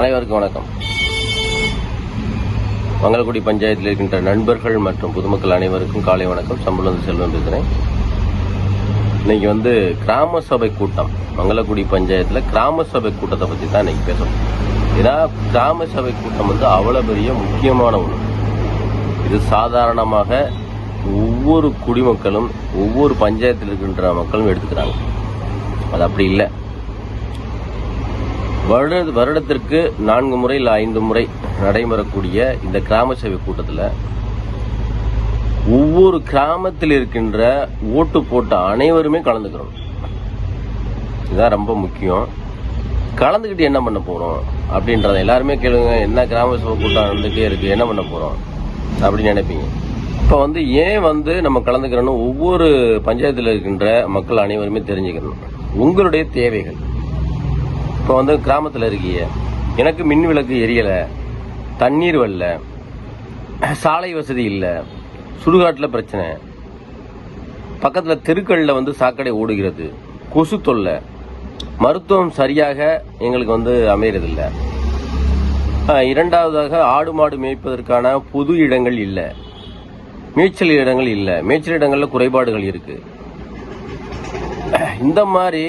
அனைவருக்கும் வணக்கம். மங்களக்குடி பஞ்சாயத்தில் இருக்கின்ற நண்பர்கள் மற்றும் பொதுமக்கள் அனைவருக்கும் காலை வணக்கம். சம்பளம் செல்வம் பேசுகிறேன் இன்னைக்கு வந்து கிராம சபை கூட்டம். மங்களக்குடி பஞ்சாயத்தில் கிராம சபை கூட்டத்தை பற்றி தான் இன்னைக்கு பேசணும். ஏன்னா கிராம சபை கூட்டம் வந்து அவ்வளோ பெரிய முக்கியமான ஒன்று இது சாதாரணமாக ஒவ்வொரு குடிமக்களும் ஒவ்வொரு பஞ்சாயத்தில் இருக்கின்ற மக்களும் எடுத்துக்கிறாங்க. அது அப்படி இல்லை. வருட வருடத்திற்கு நான்கு முறை இல்லை ஐந்து முறை நடைபெறக்கூடிய இந்த கிராம சேவை கூட்டத்தில் ஒவ்வொரு கிராமத்தில் இருக்கின்ற ஓட்டு போட்ட அனைவருமே கலந்துக்கிறோம். இதுதான் ரொம்ப முக்கியம். கலந்துக்கிட்டு என்ன பண்ண போகிறோம் அப்படின்றத எல்லாருமே கேளுங்க. என்ன கிராம சபை கூட்டம் வந்துட்டே இருக்கு என்ன பண்ண போகிறோம் அப்படின்னு நினைப்பீங்க. இப்போ வந்து ஏன் வந்து நம்ம கலந்துக்கிறோன்னு ஒவ்வொரு பஞ்சாயத்தில் இருக்கின்ற மக்கள் அனைவருமே தெரிஞ்சுக்கணும். உங்களுடைய தேவைகள். இப்போ வந்து கிராமத்தில் இருக்கீங்க. எனக்கு மின் விளக்கு எரியலை. தண்ணீர் வரல. சாலை வசதி இல்லை. சுடுகாட்டில் பிரச்சனை. பக்கத்தில் தெருக்களில் வந்து சாக்கடை ஓடுகிறது. கொசு தொல்லை. மருத்துவம் சரியாக எங்களுக்கு வந்து அமையறதில்லை. இரண்டாவதாக ஆடு மாடு மேய்ப்பதற்கான பொது இடங்கள் இல்லை. மேய்ச்சல் இடங்கள் இல்லை. மேய்ச்சல் இடங்களில் குறைபாடுகள் இருக்குது இந்த மாதிரி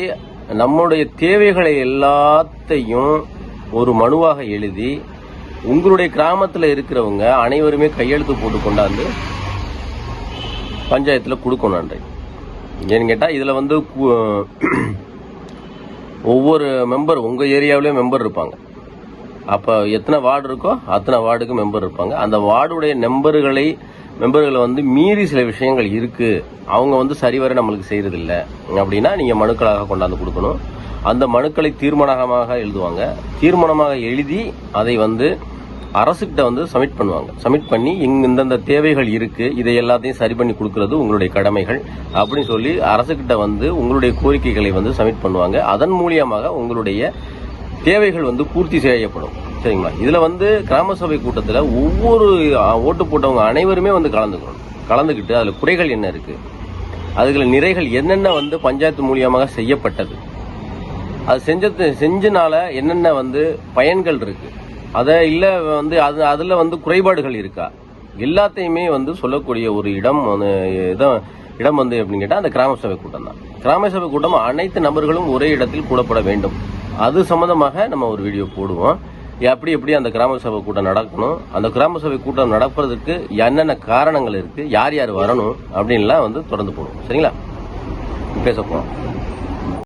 நம்முடைய தேவைகளை எல்லாத்தையும் ஒரு மனுவாக எழுதி உங்களுடைய கிராமத்தில் இருக்கிறவங்க அனைவருமே கையெழுத்து போட்டு கொண்டாந்து பஞ்சாயத்தில் கொடுக்கணும் நன்றி. ஏன்னு கேட்டால் இதில் வந்து கு- ஒவ்வொரு மெம்பர் உங்கள் ஏரியாவிலே மெம்பர் இருப்பாங்க. அப்போ எத்தனை வார்டு இருக்கோ அத்தனை வார்டுக்கு மெம்பர் இருப்பாங்க. அந்த வார்டுடைய மெம்பர்களை மெம்பர்களை வந்து மீறி சில விஷயங்கள் இருக்குது அவங்க வந்து சரிவர நம்மளுக்கு செய்கிறதில்ல அப்படின்னா நீங்கள் மனுக்களாக கொண்டாந்து கொடுக்கணும். அந்த மனுக்களை தீர்மானமாக எழுதுவாங்க. தீர்மானமாக எழுதி அதை வந்து அரசுக்கிட்ட வந்து சப்மிட் பண்ணுவாங்க. சப்மிட் பண்ணி இங்க இந்தந்த தேவைகள் இருக்குது இதை எல்லாத்தையும் சரி பண்ணி கொடுக்கறது உங்களுடைய கடமைகள் அப்படின்னு சொல்லி அரசுக்கிட்ட வந்து உங்களுடைய கோரிக்கைகளை வந்து சப்மிட் பண்ணுவாங்க. அதன் மூலியமாக உங்களுடைய தேவைகள் வந்து பூர்த்தி செய்யப்படும். சரிங்களா? இதில் வந்து கிராம சபை கூட்டத்தில் ஒவ்வொரு ஓட்டு போட்டவங்க அனைவருமே வந்து கலந்துக்கணும். கலந்துக்கிட்டு அதில் குறைகள் என்ன இருக்குது அதுக்குள்ள நிறைகள் என்னென்ன வந்து பஞ்சாயத்து மூலியமாக செய்யப்பட்டது? அது செஞ்சது செஞ்சனால என்னென்ன வந்து பயன்கள் இருக்குது அதை இல்லை வந்து அது அதில் வந்து குறைபாடுகள் இருக்கா? எல்லாத்தையுமே வந்து சொல்லக்கூடிய ஒரு இடம் வந்து இடம் இடம் வந்து எப்படின்னு கேட்டால் அந்த கிராம சபை கூட்டம் தான். கிராம சபை கூட்டம் அனைத்து நபர்களும் ஒரே இடத்தில் கூடப்பட வேண்டும். அது சம்மந்தமாக நம்ம ஒரு வீடியோ போடுவோம். எப்படி எப்படி அந்த கிராம சபை கூட்டம் நடக்கணும்? அந்த கிராம சபை கூட்டம் நடப்பதற்கு என்னென்ன காரணங்கள் இருக்கு? யார் யார் வரணும்? அப்படின்லாம் வந்து தொடர்ந்து போடுவோம். சரிங்களா? பேச போறோம்.